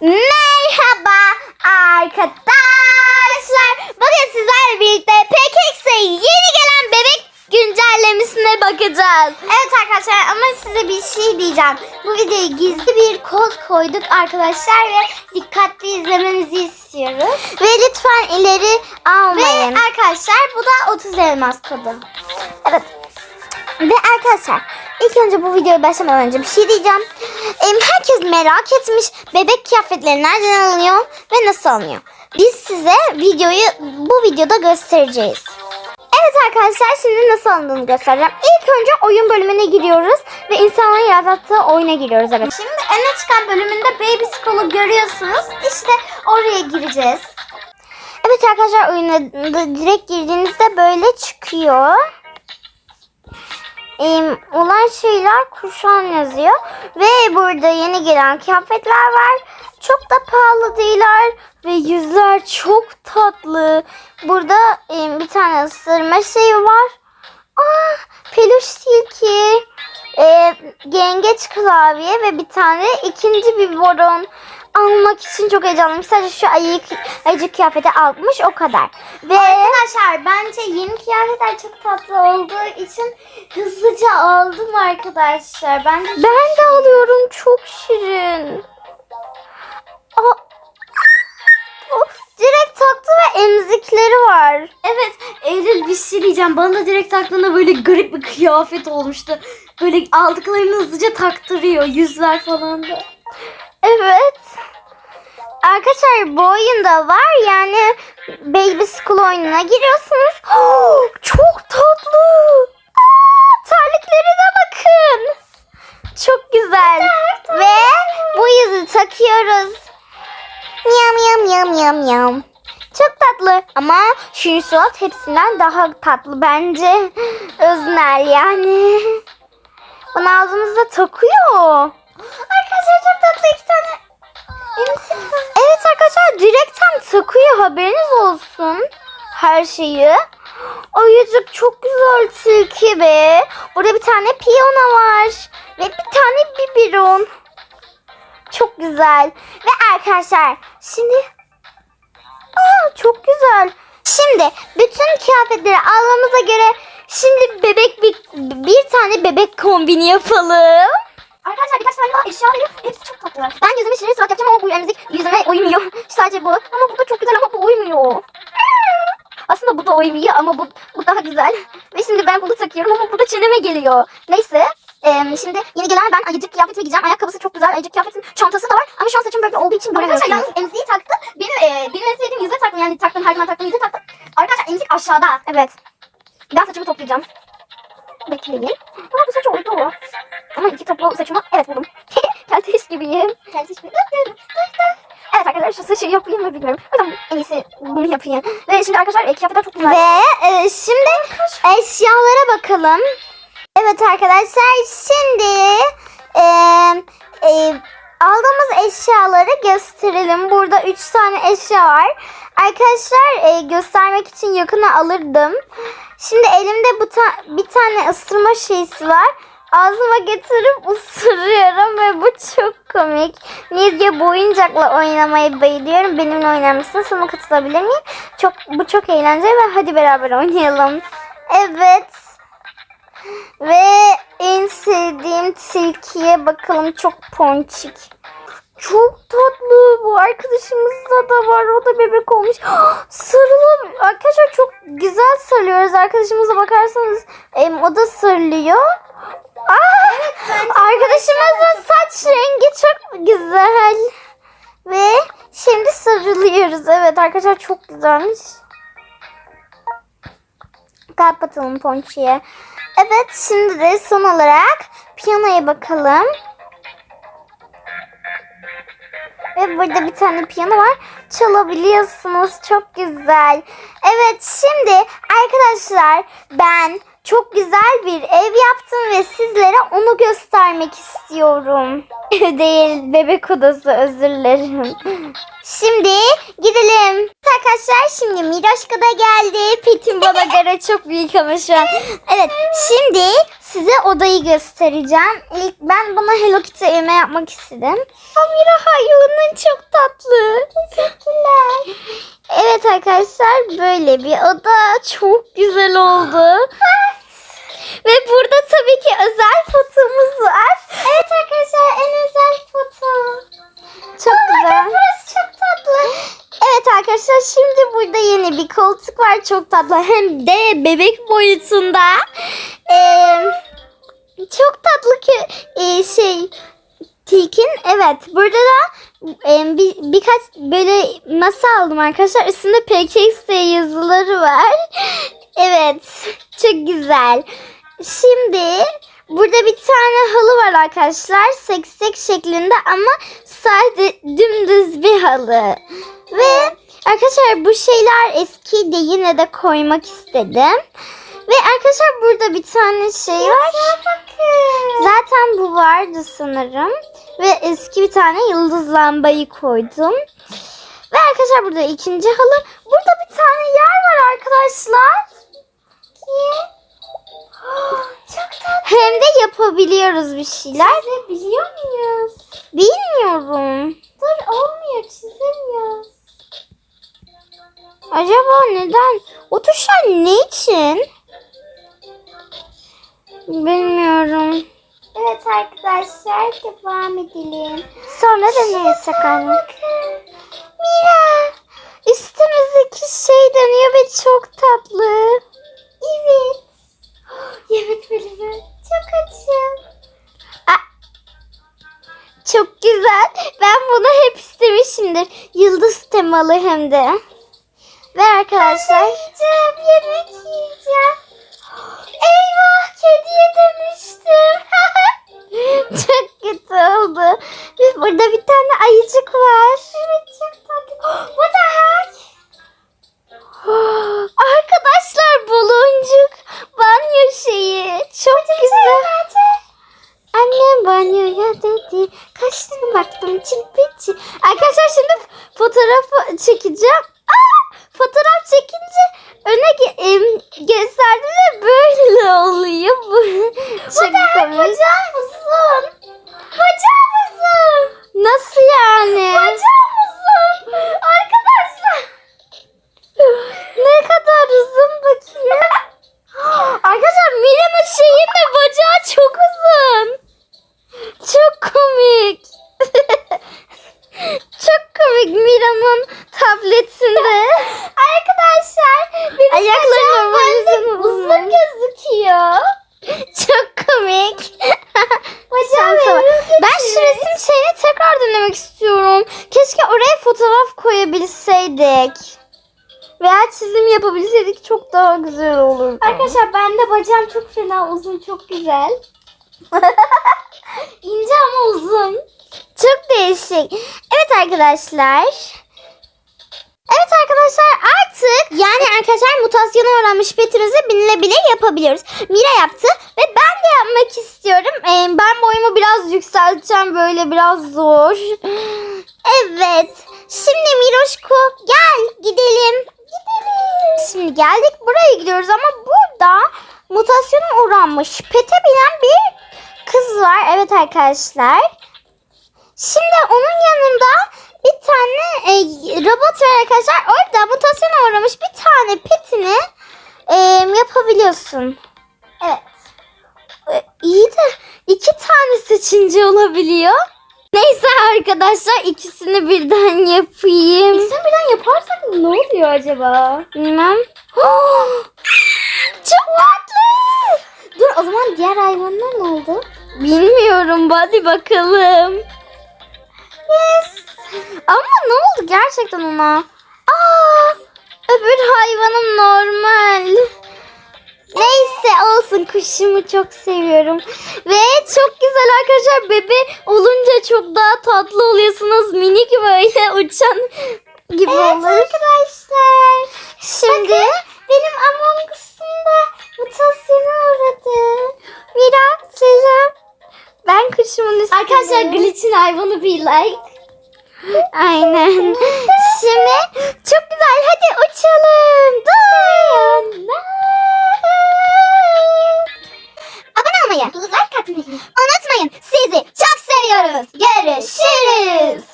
Merhaba arkadaşlar. Bugün sizlerle birlikte PKX'e yeni gelen bebek güncellemesine bakacağız. Evet arkadaşlar ama size bir şey diyeceğim. Bu videoya gizli bir kod koyduk arkadaşlar ve dikkatli izlemenizi istiyoruz. Ve lütfen ileri almayın. Ve arkadaşlar bu da 30 elmas kodu. Evet. Ve arkadaşlar ilk önce bu videoya başlamadan önce bir şey diyeceğim. Herkes merak etmiş bebek kıyafetleri nereden alınıyor ve nasıl alınıyor. Biz size videoyu bu videoda göstereceğiz. Evet arkadaşlar şimdi nasıl alındığını göstereceğim. İlk önce oyun bölümüne giriyoruz ve insanların yarattığı oyuna giriyoruz. Evet. Şimdi öne çıkan bölümünde Baby School'u görüyorsunuz. İşte oraya gireceğiz. Evet arkadaşlar oyuna direkt girdiğinizde böyle çıkıyor em, olan şeyler kuşan yazıyor. Ve burada yeni gelen kıyafetler var. Çok da pahalı değiller. Ve yüzler çok tatlı. Burada em, bir tane ısırma şeyi var. Ah, peluş tilki. E, yengeç klavye ve bir tane ikinci bir boron almak için çok heyecanlıyım. Sadece şu ayı, ayıcık kıyafeti almış o kadar. Ve arkadaşlar bence yeni kıyafetler çok tatlı olduğu için hızlıca aldım arkadaşlar. Ben de, ben de alıyorum çok şirin. Aa, direkt taktı ve emzikleri var. Evet Eylül bir şey diyeceğim. Bana da direkt aklına böyle garip bir kıyafet olmuştu. Böyle aldıklarını hızlıca taktırıyor. Yüzler falan da. Evet. Arkadaşlar bu oyunda var yani Baby School oyununa giriyorsunuz. çok tatlı. Aa, terliklerine bakın. Çok güzel. Ve bu yüzü takıyoruz. Miyav miyav miyav miyav miyav. Çok tatlı ama şu suat hepsinden daha tatlı bence. Öznel yani. Bunu ağzımızda takıyor. Arkadaşlar çok tatlı iki tane. Evet arkadaşlar direkten takıyor haberiniz olsun. Her şeyi. Ayıcık çok güzel tilki be. Burada bir tane piyano var. Ve bir tane biberon. Çok güzel. Ve arkadaşlar şimdi Aa, çok güzel. Şimdi bütün kıyafetleri aldığımıza göre şimdi bebek bir, bir tane bebek kombini yapalım. Arkadaşlar birkaç tane daha eşya veriyor. Hepsi çok tatlı. Ben yüzüme şirin surat yapacağım ama bu emzik yüzüme uymuyor. Sadece bu. Ama bu da çok güzel ama bu uymuyor. Aslında bu da uymuyor ama bu, bu daha güzel. Ve şimdi ben bunu takıyorum ama bu da çeneme geliyor. Neyse. Ee, şimdi yeni gelen ben ayıcık kıyafeti giyeceğim. Ayakkabısı çok güzel. Ayıcık kıyafetin çantası da var. Ama şu an saçım böyle olduğu için Arkadaşlar göremiyorsunuz. yalnız emziği taktı. Benim, e, benim en sevdiğim yüze taktım. Yani taktım her zaman taktığım yüze taktım. Arkadaşlar emzik aşağıda. Evet. Ben saçımı toplayacağım. Bekleyin. Aa, bu saç oldu. Ama iki toplu saçımı evet buldum. Kelteş gibiyim. Keltiş mi? Evet arkadaşlar şu saçı yapayım mı bilmiyorum. O zaman en iyisi bunu yapayım. Ve şimdi arkadaşlar e, kıyafetler çok güzel. Ve e, şimdi eşyalara bakalım. Evet arkadaşlar şimdi e, e, aldığımız eşyaları gösterelim. Burada 3 tane eşya var. Arkadaşlar e, göstermek için yakına alırdım. Şimdi elimde bu ta- bir tane ısırma şeysi var. Ağzıma getirip ısırıyorum ve bu çok komik. Nizye bu oyuncakla oynamayı bayılıyorum. Benimle oynar mısın? Sana katılabilir miyim? Çok, bu çok eğlenceli ve hadi beraber oynayalım. Evet. Ve en sevdiğim tilkiye bakalım çok ponçik. Çok tatlı. Bu arkadaşımızda da var. O da bebek olmuş. Sarılı. Arkadaşlar çok güzel sarılıyoruz. Arkadaşımıza bakarsanız o da sarılıyor. Aa, arkadaşımızın saç rengi çok güzel. Ve şimdi sarılıyoruz. Evet arkadaşlar çok güzelmiş. Kalp atalım ponçiye. Evet şimdi de son olarak piyanoya bakalım. Ve burada bir tane piyano var. Çalabiliyorsunuz. Çok güzel. Evet şimdi arkadaşlar ben çok güzel bir ev yaptım ve sizlere onu göstermek istiyorum. Değil bebek odası özür dilerim. Şimdi gidelim. Arkadaşlar şimdi Miroşka da geldi. Petim bana göre çok büyük ama şu an. Evet şimdi size odayı göstereceğim. İlk ben bana Hello Kitty evime yapmak istedim. Amira hayvanın çok tatlı. Teşekkürler. Evet arkadaşlar böyle bir oda çok güzel oldu. Ve burada tabii ki özel fotomuz var. Evet arkadaşlar en özel foto. Çok güzel. Burası çok tatlı. Evet arkadaşlar şimdi burada yeni bir koltuk var. Çok tatlı. Hem de bebek boyutunda. Ee, çok tatlı ki e, şey Tilkin evet burada da e, bir, birkaç böyle masa aldım arkadaşlar üstünde PKX diye yazıları var evet çok güzel şimdi burada bir tane halı var arkadaşlar seksek şeklinde ama sadece dümdüz bir halı ve arkadaşlar bu şeyler eski de yine de koymak istedim ve arkadaşlar burada bir tane şey var. Zaten bu vardı sanırım. Ve eski bir tane yıldız lambayı koydum. Ve arkadaşlar burada ikinci halı. Burada bir tane yer var arkadaşlar. Çok tatlı. Hem de yapabiliyoruz bir şeyler. biliyor muyuz? Bilmiyorum. Dur olmuyor çizemiyoruz. Acaba neden? O tuşlar ne için? Bilmiyorum. Evet arkadaşlar devam edelim. Sonra denersek anne. Mira üstümüzdeki şey Temalı hem de. Ve arkadaşlar. yiyeceğim, yemek yiyeceğim. Eyvah kediye dönüştüm. çok kötü oldu. Burada bir tane ayıcık var. Evet çok tatlı. What the heck? Arkadaşlar baloncuk banyo şeyi. Çok güzel. Annem banyoya dedi. Kaçtım baktım çipiçi. Arkadaşlar şimdi fotoğrafı çekeceğim. Aa, fotoğraf çekince öne ge- em, gösterdim de böyle oluyor. Bu çok komik. Bacağım uzun. Bacağım uzun. Nasıl yani? Bacağım güzel olurdu. Arkadaşlar ben de bacağım çok fena uzun çok güzel. İnce ama uzun. Çok değişik. Evet arkadaşlar. Evet arkadaşlar artık yani arkadaşlar mutasyona uğramış petimizi binilebilir yapabiliyoruz. Mira yaptı ve ben de yapmak istiyorum. Ee, ben boyumu biraz yükselteceğim böyle biraz zor. Evet. Şimdi Miroşko gel gidelim. Gidelim. Şimdi geldik buraya gidiyoruz ama burada mutasyona uğramış pete binen bir kız var. Evet arkadaşlar. Şimdi onun yanında bir tane e, robot var arkadaşlar. Orada mutasyona uğramış bir tane petini e, yapabiliyorsun. Evet. E, iyi de iki tane seçince olabiliyor. Arkadaşlar ikisini birden yapayım. İkisini birden yaparsak ne oluyor acaba? Bilmem. Çok tatlı. Dur o zaman diğer hayvanlar ne oldu? Bilmiyorum hadi bakalım. Yes. Ama ne oldu gerçekten ona? Aa, öbür hayvanım normal. Neyse olsun kuşumu çok seviyorum. Ve çok güzel arkadaşlar bebe olunca çok daha tatlı oluyorsunuz. Minik böyle uçan gibi Evet olur. arkadaşlar. Şimdi benim Among Us'um da mutasyona uğradı. Mira selam. Ben kuşumun üstündeyim. Arkadaşlar Glitch'in hayvanı bir like. Aynen. Şimdi çok güzel hadi uçalım. Dur. Like atmayı unutmayın. Sizi çok seviyoruz. Görüşürüz.